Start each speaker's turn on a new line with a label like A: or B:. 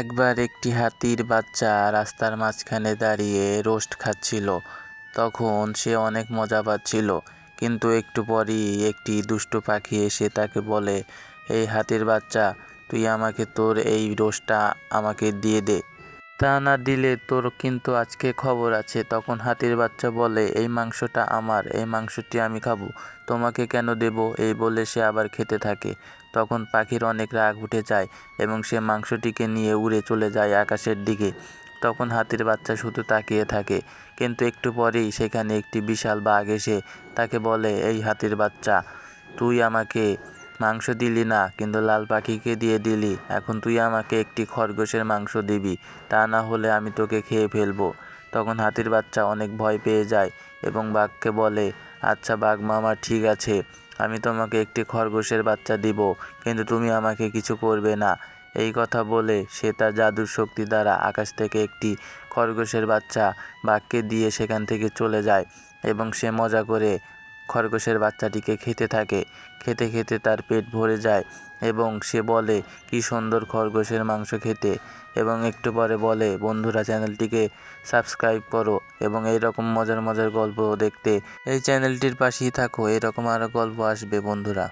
A: একবার একটি হাতির বাচ্চা রাস্তার মাঝখানে দাঁড়িয়ে রোস্ট খাচ্ছিল। তখন সে অনেক মজা পাচ্ছিল, কিন্তু একটু পরই একটি দুষ্ট পাখি এসে তাকে বলে, এই হাতির বাচ্চা, তুই আমাকে তোর এই রোস্টটা আমাকে দিয়ে দে। তা না দিলে তোর কিন্তু আজকে খবর আছে। তখন হাতির বাচ্চা বলে, এই মাংসটা আমার, এই মাংসটি আমি খাব। তোমাকে কেন দেব? এই বলে সে আবার খেতে থাকে। তখন পাখির অনেক রাগ উঠে যায় এবং সে মাংসটিকে নিয়ে উড়ে চলে যায় আকাশের দিকে। তখন হাতির বাচ্চা শুধু তাকিয়ে থাকে। কিন্তু একটু পরেই সেখানে একটি বিশাল বাঘ এসে তাকে বলে, এই হাতির বাচ্চা, তুই আমাকে মাংস দিলি না, কিন্তু লাল পাখিকে দিয়ে দিলি। এখন তুই আমাকে একটি খরগোশের মাংস দিবি, তা না হলে আমি তোকে খেয়ে ফেলব। তখন হাতির বাচ্চা অনেক ভয় পেয়ে যায় এবং বাঘকে বলে আচ্ছা বাঘ মামা, ঠিক আছে, আমি তোমাকে একটি খরগোশের বাচ্চা দিব, কিন্তু তুমি আমাকে কিছু করবে না। এই কথা বলে সে তার জাদুর শক্তি দ্বারা আকাশ থেকে একটি খরগোশের বাচ্চা বাঘকে দিয়ে সেখান থেকে চলে যায় এবং সে মজা করে খরগোশের বাচ্চাটিকে খেতে থাকে। খেতে খেতে তার পেট ভরে যায় এবং সে বলে, কি সুন্দর খরগোশের মাংস খেতে। এবং একটু পরে বলে, বন্ধুরা, চ্যানেলটিকে সাবস্ক্রাইব করো এবং এই রকম মজার মজার গল্প দেখতে। এই চ্যানেলটির পাশেই থাকো, এরকম আরও গল্প আসবে, বন্ধুরা।